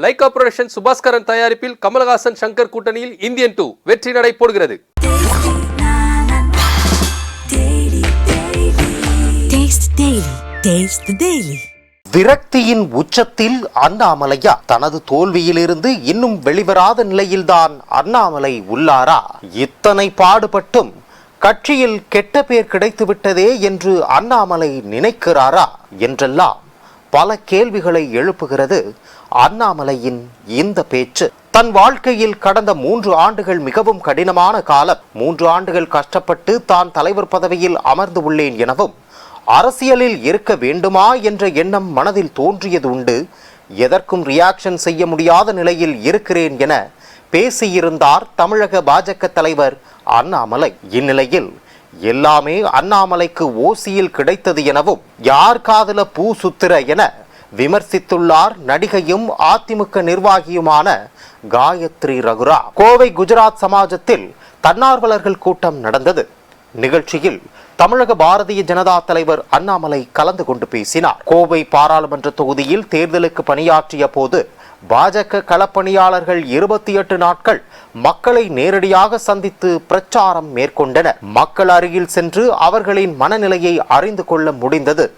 Lyca production Subaskaran தயாரிப்பில் கமலஹாசன் சங்கர் கூட்டணியில் Indian two வெற்றி நடை போடுகிறது. விரக்தியின் உச்சத்தில் அண்ணாமலையா? தனது தோல்வியிலிருந்து இன்னும் வெளிவராத நிலையில்தான் அண்ணாமலை உள்ளாரா? இத்தனை பாடுபட்டும் கட்சியில் கெட்ட பேர் கிடைத்துவிட்டதே என்று அண்ணாமலை நினைக்கிறாரா? என்றெல்லாம் பல கேள்விகளை எழுப்புகிறது அண்ணாமலையின் இந்த பேச்சு. தன் வாழ்க்கையில் கடந்த மூன்று ஆண்டுகள் மிகவும் கடினமான காலம். மூன்று ஆண்டுகள் கஷ்டப்பட்டு தான் தலைவர் பதவியில் அமர்ந்து உள்ளேன் எனவும் அரசியலில் இருக்க வேண்டுமா என்ற எண்ணம் மனதில் தோன்றியது உண்டு. எதற்கும் ரியாக்ஷன் செய்ய முடியாத நிலையில் இருக்கிறேன் என பேசியிருந்தார் தமிழக பாஜக தலைவர் அண்ணாமலை. இந்நிலையில் எல்லாமே அண்ணாமலைக்கு ஓசியில் கிடைத்தது எனவும் யார் காதல பூ சுத்திர என விமர்சித்துள்ளார் நடிகையும் அதிமுக நிர்வாகியுமான காயத்ரி ரகுரா. கோவை குஜராத் சமாஜத்தில் தன்னார்வலர்கள் கூட்டம் நடந்தது. நிகழ்ச்சியில் தமிழக பாரதிய ஜனதா தலைவர் அண்ணாமலை கலந்து கொண்டு பேசினார். கோவை பாராளுமன்ற தொகுதியில் தேர்தலுக்கு பணியாற்றிய போது பாஜக களப்பணியாளர்கள் இருபத்தி எட்டு நாட்கள் மக்களை நேரடியாக சந்தித்து பிரச்சாரம் மேற்கொண்டனர் மக்கள் அருகில் சென்று அவர்களின் மனநிலையை அறிந்து கொள்ள முடிந்தது.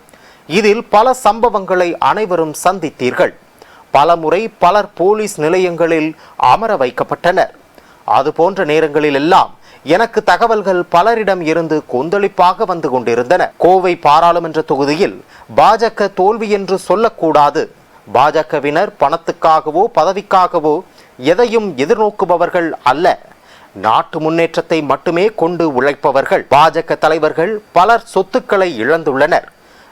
இதில் பல சம்பவங்களை அனைவரும் சந்தித்தீர்கள். பலமுறை பலர் போலீஸ் நிலையங்களில் அமர வைக்கப்பட்டனர். அது போன்ற நேரங்களில் எல்லாம் எனக்கு தகவல்கள் பலரிடம் இருந்து கொந்தளிப்பாக வந்து கொண்டிருந்தன. கோவை பாராளுமன்ற தொகுதியில் பாஜக தோல்வி என்று சொல்லக்கூடாது. பாஜகவினர் பணத்துக்காகவோ பதவிக்காகவோ எதையும் எதிர்நோக்குபவர்கள் அல்ல. நாட்டு முன்னேற்றத்தை மட்டுமே கொண்டு உழைப்பவர்கள் பாஜக தலைவர்கள் பலர் சொத்துக்களை இழந்துள்ளனர்.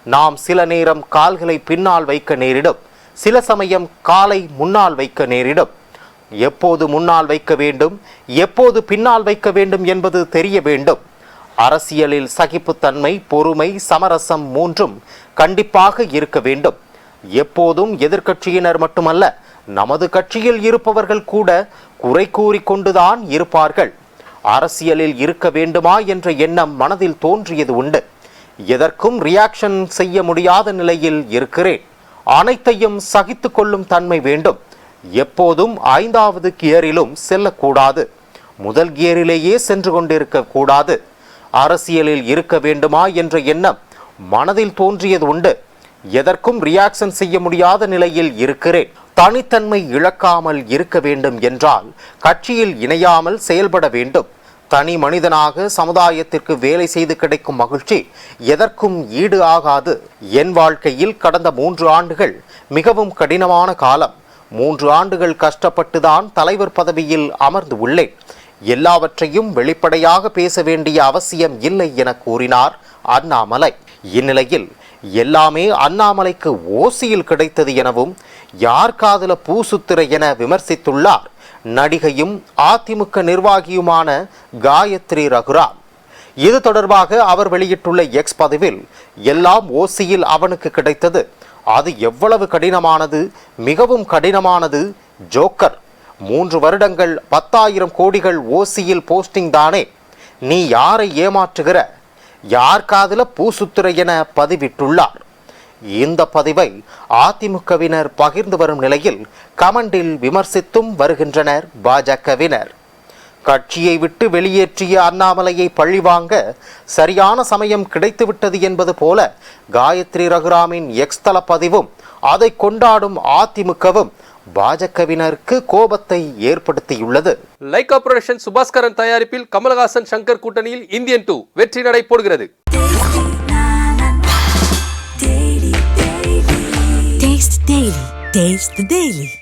நாம் சில நேரம் கால்களை பின்னால் வைக்க நேரிடும். சில சமயம் காலை முன்னால் வைக்க நேரிடும். எப்போது முன்னால் வைக்க வேண்டும்? எப்போது பின்னால் வைக்க வேண்டும் என்பது தெரிய வேண்டும். அரசியலில் சகிப்புத்தன்மை பொறுமை சமரசம் மூன்றும் கண்டிப்பாக இருக்க வேண்டும். எப்போதும் எதிர்க்கட்சியினர் மட்டுமல்ல நமது கட்சியில் இருப்பவர்கள் கூட குறை கூறிக்கொண்டுதான் இருப்பார்கள். அரசியலில் இருக்க வேண்டுமா என்ற எண்ணம் மனதில் தோன்றியது உண்டு. எதற்கும் ரியாக்ஷன் செய்ய முடியாத நிலையில் இருக்கிறேன். அனைத்தையும் சகித்து கொள்ளும் தன்மை வேண்டும். எப்போதும் ஐந்தாவது கியரிலும் செல்லக்கூடாது. முதல் கியரிலேயே சென்று கொண்டிருக்க கூடாது அரசியலில் இருக்க வேண்டுமா என்ற எண்ணம் மனதில் தோன்றியது உண்டு. எதற்கும் ரியாக்ஷன் செய்ய முடியாத நிலையில் இருக்கிறேன். தனித்தன்மை இழக்காமல் இருக்க வேண்டும் என்றால் கட்சியில் இணையாமல் செயல்பட வேண்டும். தனி மனிதனாக சமுதாயத்திற்கு வேலை செய்து கிடைக்கும் மகிழ்ச்சி எதற்கும் ஈடு ஆகாது. என் வாழ்க்கையில் கடந்த மூன்று ஆண்டுகள் மிகவும் கடினமான காலம். மூன்று ஆண்டுகள் கஷ்டப்பட்டுதான் தலைவர் பதவியில் அமர்ந்து உள்ளேன். எல்லாவற்றையும் வெளிப்படையாக பேச வேண்டிய அவசியம் இல்லை என கூறினார் அண்ணாமலை. இந்நிலையில் எல்லாமே அண்ணாமலைக்கு ஓசியில் கிடைத்தது எனவும் யார் காதல பூசுத்திர என விமர்சித்துள்ளார். நடிகையும் அதிமுக நிர்வாகியுமான காயத்ரி ரகுராம். இது தொடர்பாக அவர் வெளியிட்டுள்ள எக்ஸ் பதிவில் எல்லாம் ஓசியில் அவனுக்கு கிடைத்தது. அது எவ்வளவு கடினமானது மிகவும் கடினமானது ஜோக்கர். மூன்று வருடங்கள் பத்தாயிரம் கோடிகள் ஓசியில் போஸ்டிங் தானே. நீ யாரை ஏமாற்றுகிற? யார் காதில் பூசுத்துறை என பதிவிட்டுள்ளார்? இந்த பதிவை அதிமுகவினர் பகிர்ந்து வரும் நிலையில் கமெண்டில் விமர்சித்தும் வருகின்றனர் பாஜகவினர். கட்சியை விட்டு வெளியேற்றிய அண்ணாமலையை பழிவாங்க சரியான சமயம் கிடைத்துவிட்டது என்பது போல காயத்ரி ரகுராமின் எக்ஸ்தல பதிவும் அதை கொண்டாடும் அதிமுகவும் பாஜகவினருக்கு கோபத்தை ஏற்படுத்தியுள்ளது. லைகா புரொடக்ஷன் சுபாஸ்கரன் தயாரிப்பில் கமலஹாசன் சங்கர் கூட்டணியில் இந்தியன் டூ வெற்றி நடை போடுகிறது. Taste the